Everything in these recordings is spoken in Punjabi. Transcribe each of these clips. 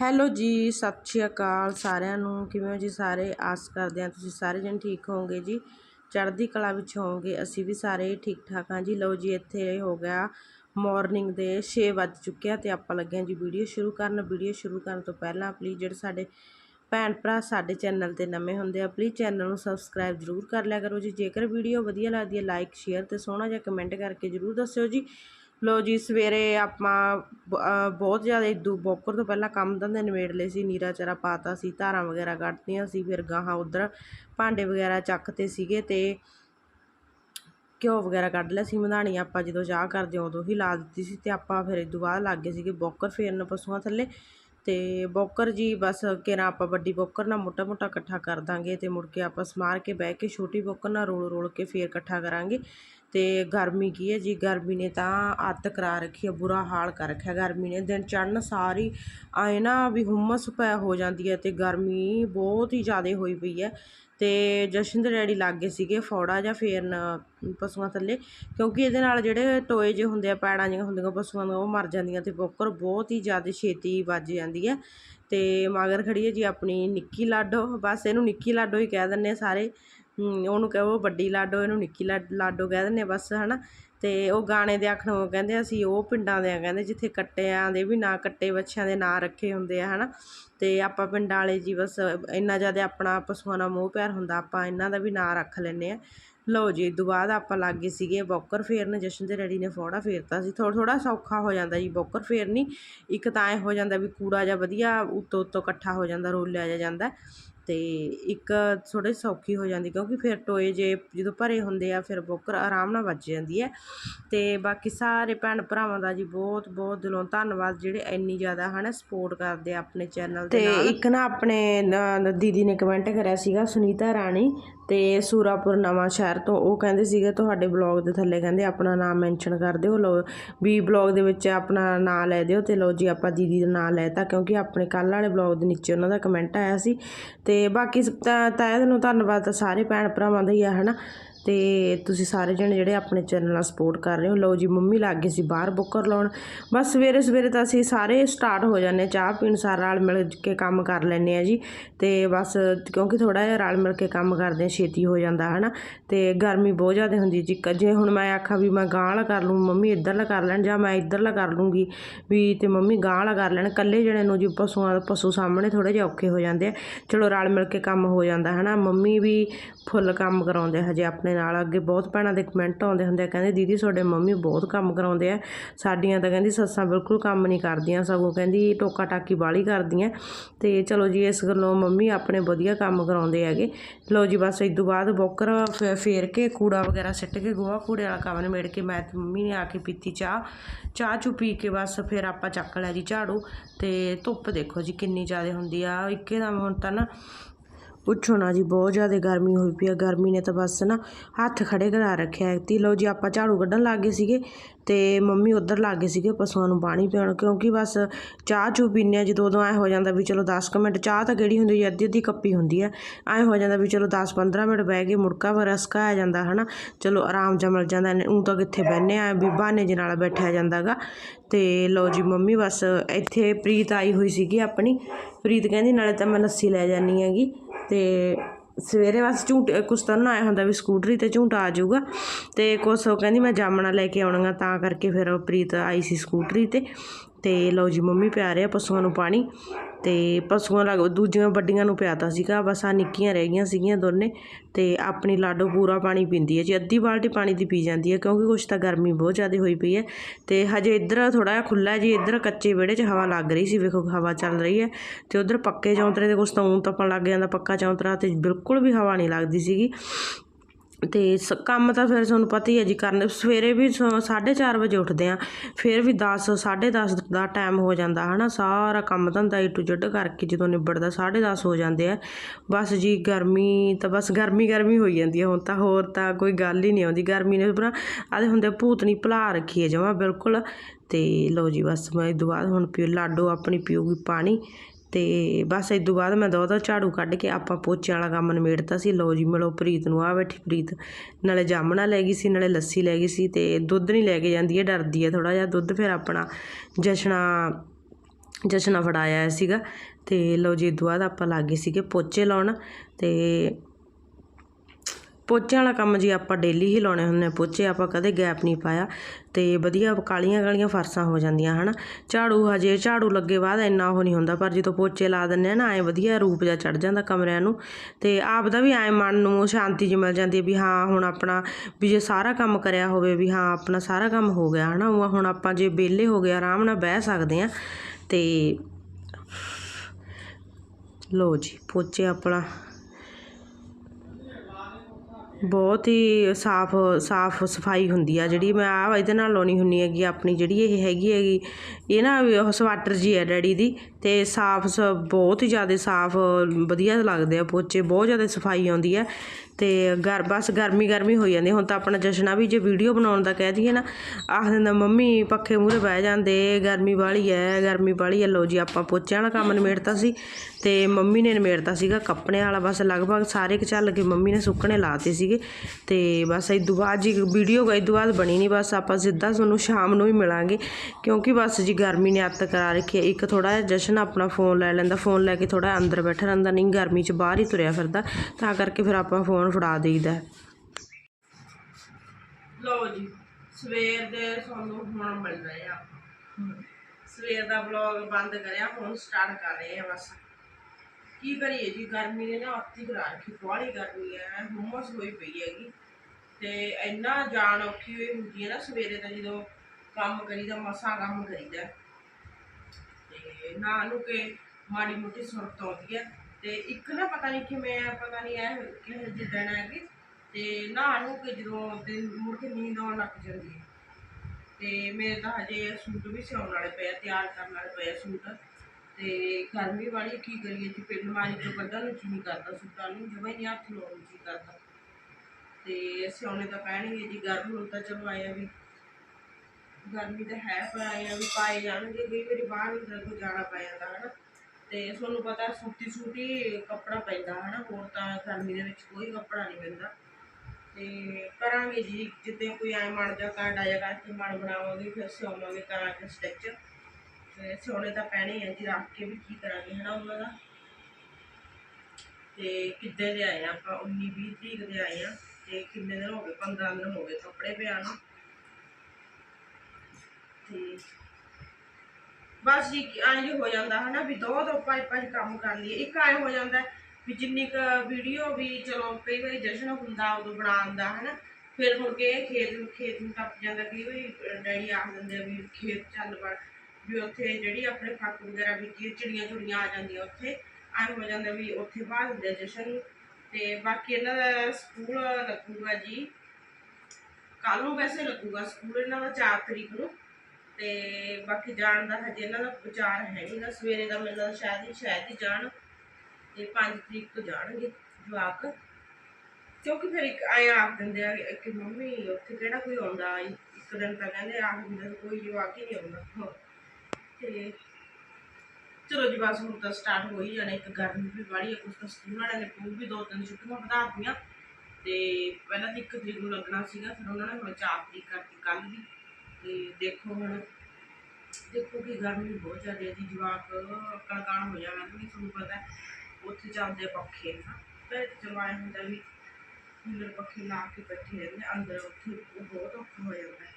ਹੈਲੋ ਜੀ, ਸਤਿ ਸ਼੍ਰੀ ਅਕਾਲ ਸਾਰਿਆਂ ਨੂੰ। ਕਿਵੇਂ ਹੋ ਜੀ ਸਾਰੇ? ਆਸ ਕਰਦੇ ਹਾਂ ਤੁਸੀਂ ਸਾਰੇ ਜਣ ਠੀਕ ਹੋਵੋਗੇ ਜੀ। ਚੜ੍ਹਦੀ ਕਲਾ ਵਿੱਚ ਹੋਵੋਗੇ, ਅਸੀਂ ਵੀ ਸਾਰੇ ਠੀਕ ਠਾਕ ਹਾਂ ਜੀ। ਲਓ ਜੀ, ਇੱਥੇ ਹੋ ਗਿਆ ਮਾਰਨਿੰਗ ਦੇ 6 ਵੱਜ ਚੁੱਕਿਆ ਆ ਤੇ ਆਪਾਂ ਲੱਗੇ ਹਾਂ ਜੀ ਵੀਡੀਓ ਸ਼ੁਰੂ ਕਰਨ। ਵੀਡੀਓ ਸ਼ੁਰੂ ਕਰਨ ਤੋਂ ਪਹਿਲਾਂ ਪਲੀਜ਼ ਜਿਹੜੇ ਸਾਡੇ ਭੈਣ ਭਰਾ ਸਾਡੇ ਚੈਨਲ ਤੇ ਨਵੇਂ ਹੁੰਦੇ ਆ ਪਲੀਜ਼ ਚੈਨਲ ਨੂੰ ਸਬਸਕ੍ਰਾਈਬ ਜ਼ਰੂਰ ਕਰ ਲਿਆ ਕਰੋ ਜੀ। ਜੇਕਰ ਵੀਡੀਓ ਵਧੀਆ ਲੱਗਦੀ ਹੈ ਲਾਈਕ ਸ਼ੇਅਰ ਤੇ ਸੋਹਣਾ ਜਿਹਾ ਕਮੈਂਟ ਕਰਕੇ ਜ਼ਰੂਰ ਦੱਸਿਓ ਜੀ। ਲਓ ਜੀ, ਸਵੇਰੇ ਆਪਾਂ ਬ- ਬਹੁਤ ਜ਼ਿਆਦਾ ਇਦੂ, ਬੋਕਰ ਤੋਂ ਪਹਿਲਾਂ ਕੰਮ ਧੰਦੇ ਨਿਬੇੜ ਲਏ ਸੀ, ਨੀਰਾ ਚਾਰਾ ਪਾਤਾ ਸੀ, ਧਾਰਾਂ ਵਗੈਰਾ ਕੱਢਤੀਆਂ ਸੀ, ਫਿਰ ਗਾਹਾਂ ਉਧਰ ਭਾਂਡੇ ਵਗੈਰਾ ਚੱਕਤੇ ਸੀਗੇ ਤੇ ਘਿਓ ਵਗੈਰਾ ਕੱਢ ਲਿਆ ਸੀ, ਮਧਾਣੀ ਆਪਾਂ ਜਦੋਂ ਚਾਹ ਕਰਦੇ ਉਦੋਂ ਹੀ ਲਾ ਦਿੱਤੀ ਸੀ ਤੇ ਆਪਾਂ ਫਿਰ ਇਦੋਂ ਬਾਅਦ ਲੱਗ ਗਏ ਸੀਗੇ ਬੋਕਰ ਫੇਰਨ ਪਸ਼ੂਆਂ ਥੱਲੇ ਤੇ ਬੋਕਰ ਜੀ ਬਸ ਕਿਰਾ ਆਪਾਂ ਵੱਡੀ ਬੋਕਰ ਨਾਲ ਮੋਟਾ ਮੋਟਾ ਇਕੱਠਾ ਕਰ ਦਾਂਗੇ ਤੇ ਮੁੜ ਕੇ ਆਪਾਂ ਸਮਾਰ ਕੇ ਬਹਿ ਕੇ ਛੋਟੀ ਬੋਕਰ ਨਾਲ ਰੋਲ ਰੋਲ ਕੇ ਫੇਰ ਇਕੱਠਾ ਕਰਾਂਗੇ। ਅਤੇ ਗਰਮੀ ਕੀ ਹੈ ਜੀ? ਗਰਮੀ ਨੇ ਤਾਂ ਅੱਤ ਕਰਾ ਰੱਖੀ ਹੈ, ਬੁਰਾ ਹਾਲ ਕਰ ਰੱਖਿਆ ਗਰਮੀ ਨੇ। ਦਿਨ ਚੜ੍ਹਨ ਸਾਰੀ ਆਏ ਨਾ ਵੀ ਹੁੰਮਸ ਪੈ ਹੋ ਜਾਂਦੀ ਹੈ ਅਤੇ ਗਰਮੀ ਬਹੁਤ ਹੀ ਜ਼ਿਆਦਾ ਹੋਈ ਪਈ ਹੈ। ਅਤੇ ਜਸ਼ਨ ਦੇ ਡੈਡੀ ਲੱਗ ਗਏ ਸੀਗੇ ਫੌੜਾ ਜਾਂ ਫੇਰਨ ਪਸ਼ੂਆਂ ਥੱਲੇ, ਕਿਉਂਕਿ ਇਹਦੇ ਨਾਲ ਜਿਹੜੇ ਟੋਏ ਜੇ ਹੁੰਦੇ ਆ, ਪੈੜਾਂ ਜਿਹੀਆਂ ਹੁੰਦੀਆਂ, ਪਸ਼ੂਆਂ ਦੀਆਂ ਉਹ ਮਰ ਜਾਂਦੀਆਂ ਅਤੇ ਬੋਕਰ ਬਹੁਤ ਹੀ ਜ਼ਿਆਦਾ ਛੇਤੀ ਵੱਜ ਜਾਂਦੀ ਹੈ। ਅਤੇ ਮਗਰ ਖੜੀ ਹੈ ਜੀ ਆਪਣੀ ਨਿੱਕੀ ਲਾਡੋ, ਬਸ ਇਹਨੂੰ ਨਿੱਕੀ ਲਾਡੋ ਹੀ ਕਹਿ ਦਿੰਦੇ ਸਾਰੇ। ਉਹਨੂੰ ਕਹੋ ਵੱਡੀ ਲਾਡੋ, ਇਹਨੂੰ ਨਿੱਕੀ ਲਾ- ਲਾਡੋ ਕਹਿ ਦਿੰਦੇ ਆ ਬਸ ਨਾ ਅਤੇ ਉਹ ਗਾਣੇ ਦੇ ਆਖਣ ਉਹ ਕਹਿੰਦੇ ਅਸੀਂ ਉਹ ਪਿੰਡਾਂ ਦੇ ਆ, ਕਹਿੰਦੇ ਜਿੱਥੇ ਕੱਟਿਆਂ ਦੇ ਵੀ ਨਾਂ ਕੱਟੇ ਬੱਚਿਆਂ ਦੇ ਨਾਂ ਰੱਖੇ ਹੁੰਦੇ ਆ ਹੈ ਨਾ ਅਤੇ ਆਪਾਂ ਪਿੰਡਾਂ ਵਾਲੇ ਜੀ ਬਸ ਇੰਨਾ ਜ਼ਿਆਦਾ ਆਪਣਾ ਪਸ਼ੂਆਂ ਨਾਲ ਮੋਹ ਪਿਆਰ ਹੁੰਦਾ, ਆਪਾਂ ਇਹਨਾਂ ਦਾ ਵੀ ਨਾਂ ਰੱਖ ਲੈਂਦੇ ਹਾਂ ਲਓ ਜੀ ਤੋਂ ਬਾਅਦ ਆਪਾਂ ਲੱਗ ਗਏ ਸੀਗੇ ਬੋਕਰ ਫੇਰਨ, ਜਸ਼ਨ ਦੇ ਡੈਡੀ ਨੇ ਫੋੜਾ ਫੇਰਤਾ ਸੀ ਥੋੜ੍ਹਾ ਥੋੜ੍ਹਾ ਸੌਖਾ ਹੋ ਜਾਂਦਾ ਜੀ ਬੋਕਰ ਫੇਰਨੀ। ਇੱਕ ਤਾਂ ਐ ਹੋ ਜਾਂਦਾ ਵੀ ਕੂੜਾ ਜਾਂ ਵਧੀਆ ਉੱਤੋਂ ਉੱਤੋਂ ਇਕੱਠਾ ਹੋ ਜਾਂਦਾ, ਰੋਲਿਆ ਜਾ ਜਾਂਦਾ। ਤੇ ਇੱਕ ਥੋੜੀ ਸੌਖੀ ਹੋ ਜਾਂਦੀ ਕਿਉਂਕਿ ਫਿਰ ਟੋਏ ਜੇ ਜਦੋਂ ਭਰੇ ਹੁੰਦੇ ਆ ਫਿਰ ਬੋਕਰ ਆਰਾਮ ਨਾਲ ਵੱਜ ਜਾਂਦੀ ਹੈ। ਤੇ ਬਾਕੀ ਸਾਰੇ ਭੈਣ ਭਰਾਵਾਂ ਦਾ ਜੀ ਬਹੁਤ ਬਹੁਤ ਦਿਲੋਂ ਧੰਨਵਾਦ ਜਿਹੜੇ ਇੰਨੀ ਜ਼ਿਆਦਾ ਹਨਾ ਸਪੋਰਟ ਕਰਦੇ ਆ ਆਪਣੇ ਚੈਨਲ ਦੇ ਨਾਲ। ਤੇ ਇੱਕ ਨਾ ਆਪਣੇ ਨ- ਦੀਦੀ ਨੇ ਕਮੈਂਟ ਕਰਿਆ ਸੀਗਾ ਸੁਨੀਤਾ ਰਾਣੀ ਤੇ ਸੂਰਾਪੁਰ ਨਵਾਂ ਸ਼ਹਿਰ ਤੋਂ ਉਹ ਕਹਿੰਦੇ ਸੀਗੇ, ਤੁਹਾਡੇ ਬਲੌਗ ਦੇ ਥੱਲੇ ਕਹਿੰਦੇ ਆਪਣਾ ਨਾਮ ਮੈਂਸ਼ਨ ਕਰ ਦਿਓ ਲੋ ਵੀ ਬਲੌਗ ਦੇ ਵਿੱਚ ਆਪਣਾ ਨਾਮ ਲੈ ਦਿਓ ਤੇ ਲੋ ਜੀ ਆਪਾਂ ਦੀਦੀ ਦਾ ਨਾਮ ਲੈਤਾ ਕਿਉਂਕਿ ਆਪਣੇ ਕੱਲ੍ਹ ਵਾਲੇ ਬਲੌਗ ਦੇ ਨੀਚੇ ਉਹਨਾਂ ਦਾ ਕਮੈਂਟ ਆਇਆ ਸੀ। ਤੇ ਬਾਕੀ ਸਭ ਤਾਂ ਤਾਂ ਨੂੰ ਧੰਨਵਾਦ ਤਾਂ ਸਾਰੇ ਭੈਣ ਭਰਾਵਾਂ ਦਾ ਹੀ ਆ, ਹਨਾ? ਤੇ ਤੁਸੀਂ ਸਾਰੇ ਜਣੇ ਜਿਹੜੇ ਆਪਣੇ ਚੈਨਲ ਨਾਲ ਸਪੋਰਟ ਕਰ ਰਹੇ ਹੋ ਲਓ ਜੀ ਮੰਮੀ ਲੱਗ ਗਈ ਸੀ ਬਾਹਰ ਬੁੱਕਰ ਲਾਉਣ। ਬਸ ਸਵੇਰੇ ਸਵੇਰੇ ਤਾਂ ਅਸੀਂ ਸਾਰੇ ਸਟਾਰਟ ਹੋ ਜਾਂਦੇ ਹਾਂ, ਚਾਹ ਪੀਣ ਸਾਰਾ ਰਲ ਮਿਲ ਕੇ ਕੰਮ ਕਰ ਲੈਂਦੇ ਆ ਜੀ। ਤੇ ਬਸ ਕਿਉਂਕਿ ਥੋੜਾ ਜਿਹਾ ਰਲ ਮਿਲ ਕੇ ਕੰਮ ਕਰਦੇ ਹਾਂ ਛੇਤੀ ਹੋ ਜਾਂਦਾ ਹਨਾ। ਤੇ ਗਰਮੀ ਬਹੁਤ ਜ਼ਿਆਦਾ ਹੁੰਦੀ ਜੀ। ਕ- ਜੇ ਹੁਣ ਮੈਂ ਆਖਾਂ ਵੀ ਮੈਂ ਗਾਂ ਵਾਲਾ ਕਰ ਲੂੰ ਮੰਮੀ ਇੱਧਰਲਾ ਕਰ ਲੈਣ ਜਾਂ ਮੈਂ ਇੱਧਰਲਾ ਕਰ ਲੂੰਗੀ ਵੀ ਤੇ ਮੰਮੀ ਗਾਂ ਵਾਲਾ ਕਰ ਲੈਣ। ਇਕੱਲੇ ਜਣੇ ਨੂੰ ਜੀ ਪਸ਼ੂਆਂ ਪਸ਼ੂ ਸਾਹਮਣੇ ਥੋੜੇ ਜਿਹਾ ਔਖੇ ਹੋ ਜਾਂਦੇ ਆ। ਚਲੋ ਰਲ ਮਿਲ ਕੇ ਕੰਮ ਹੋ ਜਾਂਦਾ ਹਨਾ। ਮੰਮੀ ਵੀ ਫੁੱਲ ਕੰਮ ਕਰਾਉਂਦੇ ਹਜੇ ਆਪਣੇ ਨਾਲ, ਅੱਗੇ ਬਹੁਤ ਭੈਣਾਂ ਦੇ ਕਮੈਂਟ ਆਉਂਦੇ ਹੁੰਦੇ ਆ, ਕਹਿੰਦੇ, ਦੀਦੀ, ਤੁਹਾਡੇ ਮੰਮੀ ਬਹੁਤ ਕੰਮ ਕਰਾਉਂਦੇ ਆ। ਸਾਡੀਆਂ ਤਾਂ ਕਹਿੰਦੀ ਸੱਸਾਂ ਬਿਲਕੁਲ ਕੰਮ ਨਹੀਂ ਕਰਦੀਆਂ, ਸਗੋਂ ਕਹਿੰਦੀ ਟੋਕਾ ਟਾਕੀ ਬਾਲੀ ਕਰਦੀਆਂ। ਤੇ ਚਲੋ ਜੀ, ਇਸ ਗੱਲੋਂ ਮੰਮੀ ਆਪਣੇ ਵਧੀਆ ਕੰਮ ਕਰਾਉਂਦੇ ਹੈਗੇ। ਲਓ ਜੀ, ਬਸ ਇਸ ਤੋਂ ਬਾਅਦ ਬੋਕਰ ਫੇ- ਫੇਰ ਕੇ, ਕੂੜਾ ਵਗੈਰਾ ਸਿੱਟ ਕੇ, ਗੋਹਾ ਕੂੜੇ ਵਾਲਾ ਕੰਮ ਨਿਬੇੜ ਕੇ ਮੈਂ ਤੇ ਮੰਮੀ ਨੇ ਆ ਕੇ ਪੀਤੀ ਚਾਹ। ਚਾਹ ਚੂ ਪੀ ਕੇ ਬਸ ਫਿਰ ਆਪਾਂ ਚੱਕ ਲਿਆ ਜੀ ਝਾੜੂ। ਤੇ ਧੁੱਪ ਦੇਖੋ ਜੀ, ਕਿੰਨੀ ਜ਼ਿਆਦਾ ਹੁੰਦੀ ਆ। ਇੱਕੇ ਦਮ ਹੁਣ ਤਾਂ ਨਾ ਪੁੱਛੋ ਨਾ ਜੀ, ਬਹੁਤ ਜ਼ਿਆਦਾ ਗਰਮੀ ਹੋਈ ਪਈ ਆ। ਗਰਮੀ ਨੇ ਤਾਂ ਬਸ ਨਾ ਹੱਥ ਖੜੇ ਕਰਾ ਰੱਖਿਆ ਤੀ ਲਓ ਜੀ, ਆਪਾਂ ਝਾੜੂ ਕੱਢਣ ਲੱਗ ਗਏ ਸੀਗੇ। ਅਤੇ ਮੰਮੀ ਉੱਧਰ ਲੱਗ ਗਏ ਸੀਗੇ ਪਸ਼ੂਆਂ ਨੂੰ ਪਾਣੀ ਪਿਆਉਣ, ਕਿਉਂਕਿ ਬਸ ਚਾਹ ਚੂ ਪੀਂਦੇ ਹਾਂ, ਜਦੋਂ ਉਦੋਂ ਐਂ ਹੋ ਜਾਂਦਾ ਵੀ ਚਲੋ ਦਸ ਕੁ ਮਿੰਟ, ਚਾਹ ਤਾਂ ਕਿਹੜੀ ਹੁੰਦੀ ਅੱਧੀ ਅੱਧੀ ਕੱਪੀ ਹੁੰਦੀ ਹੈ। ਐਂ ਹੋ ਜਾਂਦਾ ਵੀ ਚਲੋ 10 15 ਮਿੰਟ ਬਹਿ ਕੇ ਮੁੜਕਾ ਵਰਸਕਾ ਆ ਜਾਂਦਾ ਹੈ ਨਾ ਚਲੋ ਆਰਾਮ ਜਿਹਾ ਮਿਲ ਜਾਂਦਾ ਉਹ ਤਾਂ ਕਿੱਥੇ ਬਹਿੰਦੇ ਆ ਵੀ ਬਹਾਨੇ ਜਿਹੇ ਨਾਲ ਬੈਠਿਆ ਜਾਂਦਾ ਜਾਂਦਾਗਾ ਅਤੇ ਲਓ ਜੀ ਮੰਮੀ ਬਸ ਇੱਥੇ ਪ੍ਰੀਤ ਆਈ ਹੋਈ ਸੀਗੀ ਆਪਣੀ। ਪ੍ਰੀਤ ਕਹਿੰਦੀ, ਨਾਲੇ ਤਾਂ ਮੈਂ ਲੱਸੀ ਲੈ ਜਾਨੀ ਹੈਗੀ। ਅਤੇ ਸਵੇਰੇ ਬਸ ਝੂਟ, ਕੁਛ ਤਾਂ ਨਾ ਆਇਆ ਹੁੰਦਾ ਵੀ ਸਕੂਟਰੀ ਤੇ ਝੂਟਾ ਆ ਜਾਊਗਾ ਤੇ ਕੁਛ ਉਹ ਕਹਿੰਦੀ ਮੈਂ ਜਾਮਣਾ ਲੈ ਕੇ ਆਉਣੀਆਂ ਤਾਂ ਕਰਕੇ ਫਿਰ ਉਹ ਪ੍ਰੀਤ ਆਈ ਸੀ ਸਕੂਟਰੀ ਤੇ ਤੇ ਲਓ ਜੀ ਮੰਮੀ ਪਿਆ ਰਹੇ ਆ ਪਸ਼ੂਆਂ ਨੂੰ ਪਾਣੀ। ਅਤੇ ਪਸ਼ੂਆਂ ਲਗ ਦੂਜੀਆਂ ਵੱਡੀਆਂ ਨੂੰ ਪਿਆਤਾ ਸੀਗਾ, ਬਸ ਆ ਨਿੱਕੀਆਂ ਰਹਿ ਗਈਆਂ ਸੀਗੀਆਂ ਦੋਨੇ ਅਤੇ ਆਪਣੀ ਲਾਡੋ ਪੂਰਾ ਪਾਣੀ ਪੀਂਦੀ ਹੈ। ਜੀ ਅੱਧੀ ਬਾਲਟੀ ਪਾਣੀ ਦੀ ਪੀ ਜਾਂਦੀ ਹੈ, ਕਿਉਂਕਿ ਕੁਛ ਤਾਂ ਗਰਮੀ ਬਹੁਤ ਜ਼ਿਆਦਾ ਹੋਈ ਪਈ ਹੈ ਅਤੇ ਹਜੇ ਇੱਧਰ ਥੋੜ੍ਹਾ ਜਿਹਾ ਖੁੱਲ੍ਹਾ ਜੀ ਇੱਧਰ ਕੱਚੇ ਵਿਹੜੇ 'ਚ ਹਵਾ ਲੱਗ ਰਹੀ ਸੀ, ਵੇਖੋ ਹਵਾ ਚੱਲ ਰਹੀ ਹੈ ਅਤੇ ਉੱਧਰ ਪੱਕੇ ਚੌਂਤਰੇ ਦੇ ਕੁਛ ਤਾਂ ਊਂ ਤੱਪਣ ਲੱਗ ਜਾਂਦਾ, ਪੱਕਾ ਚੌਂਤਰਾ ਤੇ ਬਿਲਕੁਲ ਵੀ ਹਵਾ ਨਹੀਂ ਲੱਗਦੀ ਸੀਗੀ। ਅਤੇ ਸ- ਕੰਮ ਤਾਂ ਫਿਰ ਤੁਹਾਨੂੰ ਪਤਾ ਹੀ ਹੈ ਜੀ, ਕਰਨ, ਸਵੇਰੇ ਵੀ 4:30 ਵਜੇ ਉੱਠਦੇ ਹਾਂ, ਫਿਰ ਵੀ ਦਸ, ਸਾਢੇ ਦਸ ਦਾ ਟਾਈਮ ਹੋ ਜਾਂਦਾ ਹੈ ਨਾ ਸਾਰਾ ਕੰਮ ਧੰਦਾ ਏ ਟੂ ਜ਼ੈਡ ਕਰਕੇ ਜਦੋਂ ਨਿਬੜਦਾ ਸਾਢੇ ਦਸ ਹੋ ਜਾਂਦੇ ਆ, ਬਸ ਜੀ ਗਰਮੀ ਤਾਂ ਬਸ ਗਰਮੀ ਗਰਮੀ ਹੋਈ ਜਾਂਦੀ ਹੈ, ਹੁਣ ਤਾਂ ਹੋਰ ਤਾਂ ਕੋਈ ਗੱਲ ਹੀ ਨਹੀਂ ਆਉਂਦੀ, ਗਰਮੀ ਨੇ ਪੂਰਾ ਆਦੇ ਹੁੰਦੇ ਭੂਤਨੀ ਭੁਲਾ ਰੱਖੀ ਹੈ ਜਮਾ, ਬਿਲਕੁਲ ਅਤੇ ਲਓ ਜੀ ਬਸ ਮੈਂ ਇਹ ਤੋਂ ਬਾਅਦ ਹੁਣ ਪਿਓ ਲਾਡੋ ਆਪਣੀ ਪੀਊਗੀ ਪਾਣੀ ਤੇ ਬਸ ਇਸ ਤੋਂ ਬਾਅਦ ਮੈਂ ਦੋ ਦੋ ਝਾੜੂ ਕੱਢ ਕੇ ਆਪਾਂ ਪੋਚੇ ਵਾਲਾ ਕੰਮ ਨਿਬੇੜਤਾ ਸੀ। ਲਓ ਜੀ, ਮਿਲੋ ਪ੍ਰੀਤ ਨੂੰ ਆ ਬੈਠੀ ਪ੍ਰੀਤ। ਨਾਲੇ ਜਾਮਣਾ ਲੈ ਗਈ ਸੀ, ਨਾਲੇ ਲੱਸੀ ਲੈ ਗਈ ਸੀ ਤੇ ਦੁੱਧ ਨਹੀਂ ਲੈ ਕੇ ਜਾਂਦੀ ਹੈ ਡਰਦੀ ਹੈ ਥੋੜਾ ਜਿਹਾ ਦੁੱਧ। ਫਿਰ ਆਪਣਾ ਜਸ਼ਨਾ ਜਸ਼ਨਾ ਫੜਾਇਆ ਸੀਗਾ ਤੇ ਲਓ ਜੀ ਦੁਆ ਬਾਅਦ ਆਪਾਂ ਲੱਗੇ ਸੀਗੇ ਪੋਚੇ ਲਾਉਣ ਤੇ ਪੋਚਿਆਂ ਵਾਲਾ ਕੰਮ ਜੀ ਆਪਾਂ ਡੇਲੀ ਹੀ ਲਾਉਣੇ ਹੁੰਦੇ ਆ ਪੋਚੇ ਆਪਾਂ ਕਦੇ ਗੈਪ ਨਹੀਂ ਪਾਇਆ ਤੇ ਵਧੀਆ ਕਾਲੀਆਂ ਕਾਲੀਆਂ ਫਰਸਾਂ ਹੋ ਜਾਂਦੀਆਂ, ਹਨਾ। ਝਾੜੂ ਹਜੇ ਝਾੜੂ ਲੱਗੇ ਬਾਅਦ ਇੰਨਾ ਉਹ ਨਹੀਂ ਹੁੰਦਾ, ਪਰ ਜਦੋਂ ਪੋਚੇ ਲਾ ਦਿੰਦੇ ਆ ਨਾ, ਐ ਵਧੀਆ ਰੂਪ ਜਿਹਾ ਚੜ ਜਾਂਦਾ ਕਮਰਿਆਂ ਨੂੰ ਤੇ ਆਪ ਦਾ ਵੀ ਐ ਮਨ ਨੂੰ ਸ਼ਾਂਤੀ ਜਿਹੀ ਮਿਲ ਜਾਂਦੀ ਹੈ ਵੀ ਹਾਂ, ਹੁਣ ਆਪਣਾ ਵੀ ਜੇ ਸਾਰਾ ਕੰਮ ਕਰਿਆ ਹੋਵੇ ਵੀ ਹਾਂ, ਆਪਣਾ ਸਾਰਾ ਕੰਮ ਹੋ ਗਿਆ, ਹਨਾ। ਉਹ ਹੁਣ ਆਪਾਂ ਜੇ ਵਿਹਲੇ ਹੋ ਗਏ, ਆਰਾਮ ਨਾਲ ਬਹਿ ਸਕਦੇ ਆ ਤੇ ਲੋ ਜੀ, ਪੋਚੇ ਆਪਣਾ ਬਹੁਤ ਹੀ ਸਾਫ਼ ਸਾਫ਼ ਸਫ਼ਾਈ ਹੁੰਦੀ ਆ ਜਿਹੜੀ। ਮੈਂ ਆ ਇਹਦੇ ਨਾਲ ਲਾਉਣੀ ਹੁੰਦੀ ਹੈਗੀ, ਆਪਣੀ ਜਿਹੜੀ ਇਹ ਹੈਗੀ ਹੈਗੀ, ਇਹ ਨਾ ਉਹ ਸਵਾਟਰ ਜਿਹੀ ਹੈ ਡੈਡੀ ਦੀ। ਅਤੇ ਸਾਫ਼ ਸ, ਬਹੁਤ ਹੀ ਜ਼ਿਆਦਾ ਸਾਫ਼, ਵਧੀਆ ਲੱਗਦੇ ਆ ਪੋਚੇ, ਬਹੁਤ ਜ਼ਿਆਦਾ ਸਫ਼ਾਈ ਆਉਂਦੀ ਹੈ। ਅਤੇ ਗਰ ਬਸ ਗਰਮੀ ਗਰਮੀ ਹੋਈ ਜਾਂਦੀ ਹੁਣ ਤਾਂ ਆਪਣਾ ਜਸ਼ਨਾ ਵੀ ਜੇ ਵੀਡੀਓ ਬਣਾਉਣ ਦਾ ਕਹਿ ਦਈਏ ਨਾ ਆਖ ਦਿੰਦਾ ਮੰਮੀ, ਪੱਖੇ ਮੂਹਰੇ ਬਹਿ ਜਾਂਦੇ, ਗਰਮੀ ਵਾਲੀ ਹੈ, ਗਰਮੀ ਵਾਲੀ ਹੈ ਲੋ ਜੀ, ਆਪਾਂ ਪੋਚਿਆਂ ਵਾਲਾ ਕੰਮ ਨਿਮੇੜਤਾ ਸੀ ਅਤੇ ਮੰਮੀ ਨੇ ਨਿਮੇੜਤਾ ਸੀਗਾ ਕੱਪੜੇ ਵਾਲਾ, ਬਸ ਲਗਭਗ ਸਾਰੇ ਕਿ ਚੱਲ ਕੇ ਮੰਮੀ ਨੇ ਸੁੱਕਣੇ ਲਾਤੇ ਸੀਗੇ ਅਤੇ ਬਸ ਇਦੋਂ ਬਾਅਦ ਜੀ, ਵੀਡੀਓ ਇਦੋਂ ਬਾਅਦ ਬਣੀ ਨਹੀਂ ਬਸ ਆਪਾਂ ਸਿੱਧਾ ਤੁਹਾਨੂੰ ਸ਼ਾਮ ਨੂੰ ਹੀ ਮਿਲਾਂਗੇ ਕਿਉਂਕਿ ਬਸ ਜੀ ਗਰਮੀ ਨੇ ਅੱਤ ਕਰਾ ਰੱਖੀ ਹੈ। ਇੱਕ ਥੋੜ੍ਹਾ ਜਿਹਾ ਜਸ਼ਨ ਆਪਣਾ ਫੋਨ ਲੈ ਲੈਂਦਾ, ਫੋਨ ਲੈ ਕੇ ਥੋੜਾ ਅੰਦਰ ਬੈਠਾ ਰਹਿੰਦਾ, ਨਹੀਂ ਗਰਮੀ 'ਚ ਬਾਹਰ ਹੀ ਤੁਰਿਆ ਫਿਰਦਾ, ਤਾਂ ਕਰਕੇ ਫਿਰ ਆਪਾਂ ਫੋਨ ਫੜਾ ਦੇਈਦਾ। ਲਓ ਜੀ, ਸਵੇਰ ਦੇ ਤੁਹਾਨੂੰ ਹੁਣ ਮਿਲ ਰਹੇ ਆ ਸਵੇਰ ਦਾ ਵਲੌਗ ਬੰਦ ਕਰਿਆ, ਹੁਣ ਸਟਾਰਟ ਕਰ ਰਹੇ ਆ ਬਸ। ਕੀ ਕਰੀਏ ਜੀ, ਗਰਮੀ ਨੇ ਨਾ ਅੱਤੀ ਕਰਾ ਰੱਖੀ, ਬਾਹਲੀ ਗਰਮੀ ਹੈ ਹੁਮਸ ਹੋਈ ਪਈ ਹੈਗੀ। ਤੇ ਇੰਨਾ ਜਾਨ ਔਖੀ ਹੋਈ ਹੁੰਦੀ ਹੈ ਨਾ ਸਵੇਰੇ ਦਾ ਜਦੋਂ ਕੰਮ ਕਰੀਦਾ, ਮਸਾਂ ਕੰਮ ਕਰੀਦਾ। ਤੇ ਨਾ ਨੂੰ ਕੇ ਮਾੜੀ ਮੋਟੀ ਸੁਰਤ ਆਉਂਦੀ ਹੈ ਤੇ ਇੱਕ ਨਾ ਪਤਾ ਨਹੀਂ ਕਿਵੇਂ ਆ, ਪਤਾ ਨਹੀਂ ਇਹ ਕਿਹੋ ਜਿਹੀ ਦਿਨ ਹੈਗੇ ਤੇ ਨਾ ਨੂੰ ਕੇ ਜਦੋਂ ਦਿਨ ਮੁੜ ਕੇ ਨੀਂਦ ਆਉਣ ਲੱਗ ਜਾਂਦੀ ਹੈ ਤੇ ਮੇਰੇ ਤਾਂ ਹਜੇ ਸੂਟ ਵੀ ਸਿਉਣ ਵਾਲੇ ਪਏ ਤਿਆਰ ਕਰਨ ਵਾਲੇ ਪਏ ਸੂਟ। ਤੇ ਗਰਮੀ ਵਾਲੀ ਕੀ ਕਰੀਏ ਜੀ, ਪਿੰਡ ਮਾਰੀ ਤੋਂ ਕੱਢਣ ਨੂੰ ਜੀ ਕਰਦਾ ਸੂਟਾਂ ਨੂੰ ਜਿਵੇਂ ਨਹੀਂ ਹੱਥ ਲਾਉਣ ਨੂੰ ਜੀ ਕਰਦਾ। ਤੇ ਸਿਉਣੇ ਤਾਂ ਪੈਣਗੇ ਜੀ, ਗਰਮ ਨੂੰ ਤਾਂ ਚਲੋ ਆਇਆ ਵੀ। ਗਰਮੀ ਤਾਂ ਹੈ, ਪਰ ਆਇਆ ਵੀ ਪਾਏ ਜਾਣਗੇ, ਕਈ ਵਾਰੀ ਬਾਹਰ ਅੰਦਰ ਜਾਣਾ ਪੈ ਜਾਂਦਾ, ਹਨਾ। ਤੇ ਤੁਹਾਨੂੰ ਪਤਾ ਸੂਤੀ ਸੂਤੀ ਕੱਪੜਾ ਪੈਂਦਾ, ਹਨਾ, ਹੋਰ ਤਾਂ ਗਰਮੀ ਦੇ ਵਿੱਚ ਕੋਈ ਕੱਪੜਾ ਨਹੀਂ ਪੈਂਦਾ। ਤੇ ਕਰਾਂਗੇ ਜੀ ਜਿੱਤੇ ਕੋਈ ਐ ਮਨ ਜਾ ਕਾਂਡਾ ਜਾ ਕਰਕੇ ਮਨ ਬਣਾਵਾਂਗੇ, ਫਿਰ ਸਿਉਵਾਂਗੇ ਕਰਾਂਗੇ ਸਟਿਚ ਤੇ ਸਿਉਣੇ ਤਾਂ ਪੈਣੇ ਆ ਜੀ, ਰੱਖ ਕੇ ਵੀ ਕੀ ਕਰਾਂਗੇ, ਹਨਾ, ਉਹਨਾਂ ਦਾ। ਤੇ ਕਿੱਦੇ ਦੇ ਆਏ ਆ ਆਪਾਂ 19 20 ਤਰੀਕ ਦੇ ਆਏ ਆ, ਤੇ ਕਿੰਨੇ ਦਿਨ ਹੋ ਗਏ? 15 ਦਿਨ ਹੋ ਗਏ ਕੱਪੜੇ ਪਿਆ ਨੂੰ। ਤੇ ਬਸ ਜੀ, ਐਂ ਜੋ ਹੋ ਜਾਂਦਾ ਹਨਾ ਵੀ ਦੋ ਦੋ ਪੰਜ ਪੰਜ ਕੰਮ ਕਰ ਲਈਏ। ਇੱਕ ਐਂ ਹੋ ਜਾਂਦਾ ਵੀ ਜਿੰਨੀ ਕ ਵੀਡੀਓ ਵੀ ਚਲੋ ਕਈ ਵਾਰੀ ਜਸ਼ਨ ਹੁੰਦਾ ਉਦੋਂ ਬਣਾਉਂਦਾ ਹਨਾ, ਫਿਰ ਮੁੜ ਕੇ ਖੇਤ ਖੇਤ ਨੂੰ ਟੱਪ ਜਾਂਦਾ ਕਈ ਵਾਰੀ ਡੈਡੀ ਆਖ ਦਿੰਦੇ ਵੀ ਖੇਤ ਚੱਲ ਵੜ, ਵੀ ਉੱਥੇ ਜਿਹੜੀ ਆਪਣੇ ਫੱਕ ਵਗੈਰਾ ਵੀ ਚਿੜੀਆਂ ਚੁੜੀਆਂ ਆ ਜਾਂਦੀਆਂ ਉੱਥੇ। ਐਂ ਹੋ ਜਾਂਦਾ ਵੀ ਉੱਥੇ ਬਾਹਰ ਹੁੰਦੇ ਜਸ਼ਨ। ਨੂੰ ਤੇ ਬਾਕੀ ਇਹਨਾਂ ਦਾ ਸਕੂਲ ਲੱਗੂਗਾ ਜੀ। ਕੱਲ ਨੂੰ ਵੈਸੇ ਲੱਗੂਗਾ ਸਕੂਲ ਇਹਨਾਂ ਦਾ 4 ਤਰੀਕ ਨੂੰ। ਤੇ ਬਾਕੀ ਜਾਣ ਦਾ ਹਜੇ ਇਹਨਾਂ ਦਾ ਵਿਚਾਰ ਹੈ ਨਹੀਂਗਾ ਸਵੇਰੇ ਦਾ ਮੈਨੂੰ ਲੱਗਦਾ ਸ਼ਾਇਦ ਹੀ ਸ਼ਾਇਦ ਹੀ ਜਾਣ। ਤੇ 5 ਤਰੀਕ ਤੋਂ ਜਾਣਗੇ ਜਵਾਕ। ਕਿਉਂਕਿ ਫਿਰ ਇੱਕ ਆਏ ਆਖ ਦਿੰਦੇ ਆ ਕਿ ਮੰਮੀ ਉੱਥੇ ਕਿਹੜਾ ਕੋਈ ਆਉਂਦਾ? ਇੱਕ ਦਿਨ ਤਾਂ ਕਹਿੰਦੇ ਆਖ ਦਿੰਦੇ ਕੋਈ ਜਵਾਕ ਹੀ ਨਹੀਂ ਆਉਂਦਾ। ਤੇ ਚਲੋ ਜੀ, ਬਸ ਹੁਣ ਤਾਂ ਸਟਾਰਟ ਹੋ ਹੀ ਜਾਣਾ। ਇੱਕ ਗਰਮੀ ਵੀ ਵਾਲੀ ਹੈ ਕੁਝ ਤਾਂ ਸਕੂਲ ਵਾਲਿਆਂ ਨੇ ਪੂਰ ਵੀ ਦੋ ਤਿੰਨ ਛੁੱਟੀਆਂ ਵਧਾ ਦਿੱਤੀਆਂ। ਤੇ ਪਹਿਲਾਂ ਤਾਂ ਇੱਕ ਤਰੀਕ ਨੂੰ ਲੱਗਣਾ ਸੀਗਾ, ਫਿਰ ਉਹਨਾਂ ਨੇ ਹੁਣ ਚਾਰ ਤਰੀਕ ਕਰਤੀ ਕੱਲ ਦੀ ਤੇ ਦੇਖੋ ਹੁਣ ਦੇਖੋ ਕਿ ਗਰਮੀ ਬਹੁਤ ਜ਼ਿਆਦਾ ਹੈ ਜੀ ਜਵਾਕ ਕਲਕਾਨ ਹੋ ਜਾਵਾਂਗੇ ਤੁਹਾਨੂੰ ਪਤਾ ਹੈ, ਉੱਥੇ ਚੱਲਦੇ ਆ ਪੱਖੇ ਨਾ ਤੇ ਜਵਾਨ ਹੁੰਦਾ ਵੀ ਕੂਲਰ ਪੱਖੇ ਲਾ ਕੇ ਬੈਠੇ ਰਹਿੰਦੇ ਅੰਦਰ ਉੱਥੇ ਉਹ ਬਹੁਤ ਔਖਾ ਹੋ ਜਾਂਦਾ ਹੈ